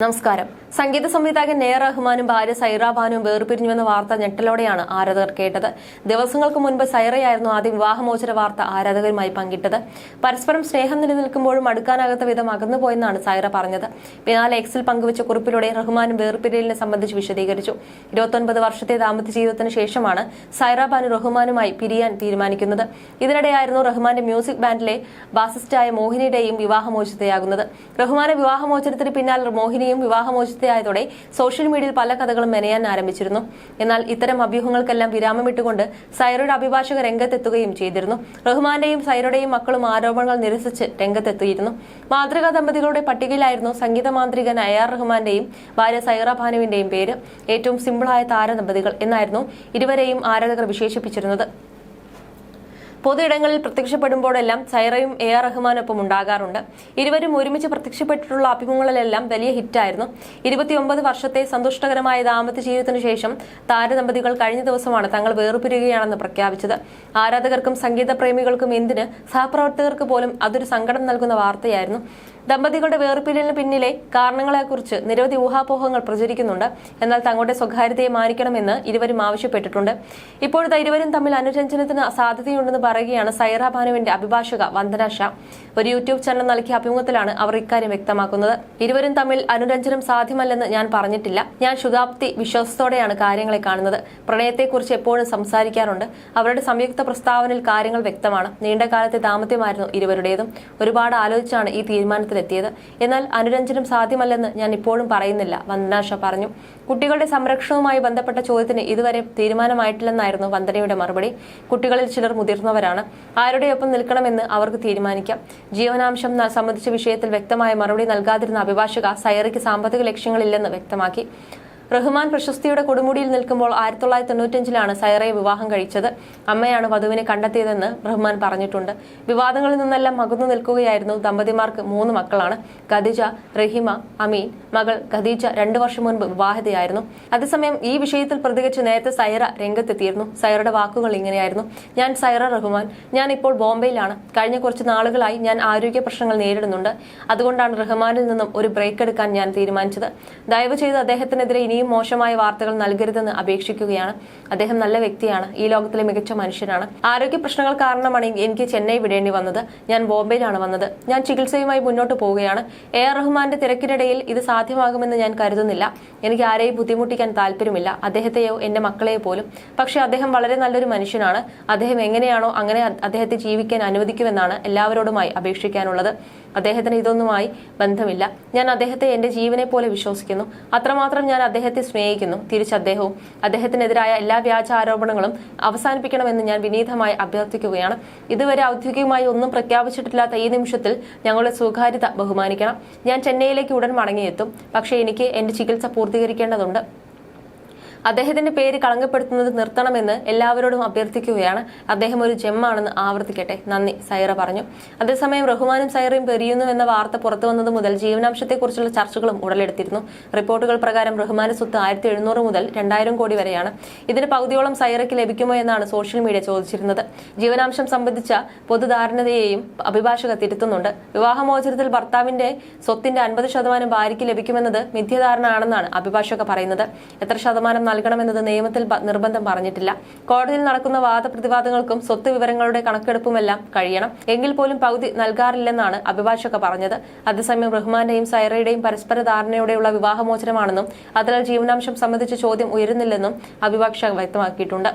നമസ്കാരം സംഗീത സംവിധായകൻ നെയർ റഹ്മാനും ഭാര്യ സൈറ ബാനുവും വേർപിരിഞ്ഞുവെന്ന വാർത്ത ഞെട്ടലോടെയാണ് ആരാധകർ കേട്ടത്. ദിവസങ്ങൾക്ക് മുൻപ് സൈറയായിരുന്നു ആദ്യം വിവാഹമോചന വാർത്ത ആരാധകരുമായി പങ്കിട്ടത്. പരസ്പരം സ്നേഹം നിലനിൽക്കുമ്പോഴും അടുക്കാനാകാത്ത വിധം അകന്നുപോയെന്നാണ് സൈറ പറഞ്ഞത്. പിന്നാലെ എക്സിൽ പങ്കുവച്ച കുറിപ്പിലൂടെ റഹ്മാനും വേർപിരിയലിനെ സംബന്ധിച്ച് വിശദീകരിച്ചു. ഇരുപത്തൊൻപത് വർഷത്തെ ദാമ്പത്യ ജീവിതത്തിന് ശേഷമാണ് സൈറ ബാനു റഹ്മാനുമായി പിരിയാൻ തീരുമാനിക്കുന്നത്. ഇതിനിടെയായിരുന്നു റഹ്മാന്റെ മ്യൂസിക് ബാൻഡിലെ ബാസിസ്റ്റായ മോഹിനിയുടെയും വിവാഹമോചിതയാകുന്നത്. റഹ്മാന്റെ വിവാഹമോചനത്തിന് പിന്നാലെ മോഹിനിയും വിവാഹമോചിതയായതോടെ സോഷ്യൽ മീഡിയയിൽ പല കഥകളും മെനയാൻ ആരംഭിച്ചിരുന്നു. എന്നാൽ ഇത്തരം അഭ്യൂഹങ്ങൾക്കെല്ലാം വിരാമമിട്ടുകൊണ്ട് സൈറയുടെ അഭിഭാഷക രംഗത്തെത്തുകയും ചെയ്തിരുന്നു. റഹ്മാന്റെയും സൈറയുടെയും മക്കളും ആരോപണങ്ങൾ നിരസിച്ച് രംഗത്തെത്തിയിരുന്നു. മാതൃകാ ദമ്പതികളുടെ പട്ടികയിലായിരുന്നു സംഗീത മാന്ത്രികൻ എ ആർ റഹ്മാന്റെയും ഭാര്യ സൈറ ഭാനുവിന്റെയും പേര്. ഏറ്റവും സിമ്പിളായ താരദമ്പതികൾ എന്നായിരുന്നു ഇരുവരെയും ആരാധകർ വിശേഷിപ്പിച്ചിരുന്നത്. പൊതുയിടങ്ങളിൽ പ്രത്യക്ഷപ്പെടുമ്പോഴെല്ലാം സൈറയും എ ആർ റഹ്മാനൊപ്പം ഉണ്ടാകാറുണ്ട്. ഇരുവരും ഒരുമിച്ച് പ്രത്യക്ഷപ്പെട്ടിട്ടുള്ള അഭിമുഖങ്ങളിലെല്ലാം വലിയ ഹിറ്റായിരുന്നു. ഇരുപത്തിയൊമ്പത് വർഷത്തെ സന്തുഷ്ടകരമായ ദാമ്പത്യ ജീവിതത്തിനു ശേഷം താരദമ്പതികൾ കഴിഞ്ഞ ദിവസമാണ് തങ്ങൾ വേർപിരിയുകയാണെന്ന് പ്രഖ്യാപിച്ചത്. ആരാധകർക്കും സംഗീത പ്രേമികൾക്കും എന്തിന് സഹപ്രവർത്തകർക്ക് പോലും അതൊരു സങ്കടം നൽകുന്ന വാർത്തയായിരുന്നു. ദമ്പതികളുടെ വേർപിരിയലിന് പിന്നിലെ കാരണങ്ങളെക്കുറിച്ച് നിരവധി ഊഹാപോഹങ്ങൾ പ്രചരിക്കുന്നുണ്ട്. എന്നാൽ തങ്ങളുടെ സ്വകാര്യതയെ മാനിക്കണമെന്ന് ഇരുവരും ആവശ്യപ്പെട്ടിട്ടുണ്ട്. ഇപ്പോഴത്തെ ഇരുവരും തമ്മിൽ അനുരഞ്ജനത്തിന് സാധ്യതയുണ്ടെന്ന് പറയുകയാണ് സൈറ ഭാനുവിന്റെ അഭിഭാഷക വന്ദന ഷാ. ഒരു യൂട്യൂബ് ചാനൽ നൽകിയ അഭിമുഖത്തിലാണ് അവർ ഇക്കാര്യം വ്യക്തമാക്കുന്നത്. ഇരുവരും തമ്മിൽ അനുരഞ്ജനം സാധ്യമല്ലെന്ന് ഞാൻ പറഞ്ഞിട്ടില്ല. ഞാൻ ശുതാപ്തി വിശ്വാസത്തോടെയാണ് കാര്യങ്ങളെ കാണുന്നത്. പ്രണയത്തെക്കുറിച്ച് എപ്പോഴും സംസാരിക്കാറുണ്ട്. അവരുടെ സംയുക്ത പ്രസ്താവനയിൽ കാര്യങ്ങൾ വ്യക്തമാണ്. നീണ്ടകാലത്തെ ദാമ്പത്യമായിരുന്നു ഇരുവരുടേതും. ഒരുപാട് ആലോചിച്ചാണ് ഈ തീരുമാനത്തിലെത്തിയത് എന്നാൽ അനുരഞ്ജനം സാധ്യമല്ലെന്ന് ഞാൻ ഇപ്പോഴും പറയുന്നില്ല വന്ദനാഷ പറഞ്ഞു. കുട്ടികളുടെ സംരക്ഷണവുമായി ബന്ധപ്പെട്ട ചോദ്യത്തിന് ഇതുവരെ തീരുമാനമായിട്ടില്ലെന്നായിരുന്നു വന്ദനയുടെ മറുപടി. കുട്ടികളിൽ ചിലർ മുതിർന്നവരാണ്. ആരുടെയൊപ്പം നിൽക്കണമെന്ന് അവർക്ക് തീരുമാനിക്കാം. ജീവനാംശം സംബന്ധിച്ച വിഷയത്തിൽ വ്യക്തമായ മറുപടി നൽകാതിരുന്ന അഭിഭാഷക സൈറയ്ക്ക് സാമ്പത്തിക ലക്ഷ്യങ്ങളില്ലെന്ന് വ്യക്തമാക്കി. റഹ്മാൻ പ്രശസ്തിയുടെ കൊടുമുടിയിൽ നിൽക്കുമ്പോൾ ആയിരത്തി തൊള്ളായിരത്തി തൊണ്ണൂറ്റഞ്ചിലാണ് സൈറയെ വിവാഹം കഴിച്ചത്. അമ്മയാണ് വധുവിനെ കണ്ടെത്തിയതെന്ന് റഹ്മാൻ പറഞ്ഞിട്ടുണ്ട്. വിവാദങ്ങളിൽ നിന്നെല്ലാം മകന്നു നിൽക്കുകയായിരുന്നു ദമ്പതിമാർക്ക് മൂന്ന് മക്കളാണ്. ഖദീജ റഹിമ അമീൻ. മകൾ ഖദീജ രണ്ടു വർഷം മുൻപ് വിവാഹിതയായിരുന്നു. അതേസമയം ഈ വിഷയത്തിൽ പ്രതികരിച്ച് നേരത്തെ സൈറ രംഗത്തെത്തിയിരുന്നു. സൈറയുടെ വാക്കുകൾ ഇങ്ങനെയായിരുന്നു. ഞാൻ സൈറ റഹ്മാൻ. ഞാൻ ഇപ്പോൾ ബോംബെയിലാണ്. കഴിഞ്ഞ കുറച്ച് നാളുകളായി ഞാൻ ആരോഗ്യ പ്രശ്നങ്ങൾ നേരിടുന്നുണ്ട്. അതുകൊണ്ടാണ് റഹ്മാനിൽ നിന്നും ഒരു ബ്രേക്ക് എടുക്കാൻ ഞാൻ തീരുമാനിച്ചത്. ദയവ് ചെയ്ത് അദ്ദേഹത്തിനെതിരെ ഇനിയും മോശമായ വാർത്തകൾ നൽകരുതെന്ന് അപേക്ഷിക്കുകയാണ്. അദ്ദേഹം നല്ല വ്യക്തിയാണ്. ഈ ലോകത്തിലെ മികച്ച മനുഷ്യനാണ്. ആരോഗ്യ പ്രശ്നങ്ങൾ കാരണമാണ് എനിക്ക് ചെന്നൈ വിടേണ്ടി വന്നത്. ഞാൻ ബോംബെയിലാണ് വന്നത്. ഞാൻ ചികിത്സയുമായി മുന്നോട്ട് പോവുകയാണ്. എ ആർ റഹ്മാന്റെ തിരക്കിനിടയിൽ ഇത് സാധ്യമാകുമെന്ന് ഞാൻ കരുതുന്നില്ല. എനിക്ക് ആരെയും ബുദ്ധിമുട്ടിക്കാൻ താല്പര്യമില്ല. അദ്ദേഹത്തെയോ എന്റെ മക്കളെയോ പോലും. പക്ഷേ അദ്ദേഹം വളരെ നല്ലൊരു മനുഷ്യനാണ്. അദ്ദേഹം എങ്ങനെയാണോ അങ്ങനെ അദ്ദേഹത്തെ ജീവിക്കാൻ അനുവദിക്കുമെന്നാണ് എല്ലാവരോടുമായി അപേക്ഷിക്കാനുള്ളത്. അദ്ദേഹത്തിന് ഇതൊന്നുമായി ബന്ധമില്ല. ഞാൻ അദ്ദേഹത്തെ എന്റെ ജീവനെ പോലെ വിശ്വസിക്കുന്നു. അത്രമാത്രം ഞാൻ അദ്ദേഹത്തെ സ്നേഹിക്കുന്നു. തിരിച്ച് അദ്ദേഹവും അദ്ദേഹത്തിനെതിരായ എല്ലാ വ്യാജ ആരോപണങ്ങളും അവസാനിപ്പിക്കണമെന്ന് ഞാൻ വിനീതമായി അഭ്യർത്ഥിക്കുകയാണ്. ഇതുവരെ ഔദ്യോഗികമായി ഒന്നും പ്രഖ്യാപിച്ചിട്ടില്ലാത്ത ഈ നിമിഷത്തിൽ ഞങ്ങളുടെ സ്വകാര്യത ബഹുമാനിക്കണം. ഞാൻ ചെന്നൈയിലേക്ക് ഉടൻ മടങ്ങിയെത്തും. പക്ഷേ എനിക്ക് എന്റെ ചികിത്സ പൂർത്തീകരിക്കേണ്ടതുണ്ട്. അദ്ദേഹത്തിന്റെ പേര് കളങ്കപ്പെടുത്തുന്നത് നിർത്തണമെന്ന് എല്ലാവരോടും അഭ്യർത്ഥിക്കുകയാണ്. അദ്ദേഹം ഒരു ജെമ്മാണെന്ന് ആവർത്തിക്കട്ടെ. നന്ദി സൈറ പറഞ്ഞു. അതേസമയം റഹ്മാനും സൈറയും എന്ന വാർത്ത പുറത്തു വന്നത് മുതൽ ജീവനാംശത്തെക്കുറിച്ചുള്ള ചർച്ചകളും ഉടലെടുത്തിരുന്നു. റിപ്പോർട്ടുകൾ പ്രകാരം റഹ്മാന്റെ സ്വത്ത് ആയിരത്തി എഴുന്നൂറ് മുതൽ രണ്ടായിരം കോടി വരെയാണ്. ഇതിന് പകുതിയോളം സൈറയ്ക്ക് ലഭിക്കുമോ എന്നാണ് സോഷ്യൽ മീഡിയ ചോദിച്ചിരുന്നത്. ജീവനാംശം സംബന്ധിച്ച പൊതുധാരണതയെയും അഭിഭാഷക തിരുത്തുന്നുണ്ട്. വിവാഹമോചനത്തിൽ ഭർത്താവിന്റെ സ്വത്തിന്റെ അൻപത് ശതമാനം ഭാര്യയ്ക്ക് ലഭിക്കുമെന്നത് മിഥ്യധാരണ ആണെന്നാണ് അഭിഭാഷക പറയുന്നത്. എത്ര ശതമാനം നൽകണമെന്നത് നിയമത്തിൽ നിർബന്ധം പറഞ്ഞിട്ടില്ല. കോടതിയിൽ നടക്കുന്ന വാദപ്രതിവാദങ്ങൾക്കും സ്വത്ത് വിവരങ്ങളുടെ കണക്കെടുപ്പുമെല്ലാം കഴിയണം. എങ്കിൽ പോലും പകുതി നൽകാറില്ലെന്നാണ് അഭിഭാഷക പറഞ്ഞത്. അതേസമയം റഹ്മാന്റെയും സൈറയുടെയും പരസ്പര ധാരണയോടെയുള്ള വിവാഹമോചനമാണെന്നും അതിനാൽ ജീവനാംശം സംബന്ധിച്ച ചോദ്യം ഉയരുന്നില്ലെന്നും അഭിഭാഷക വ്യക്തമാക്കിയിട്ടുണ്ട്.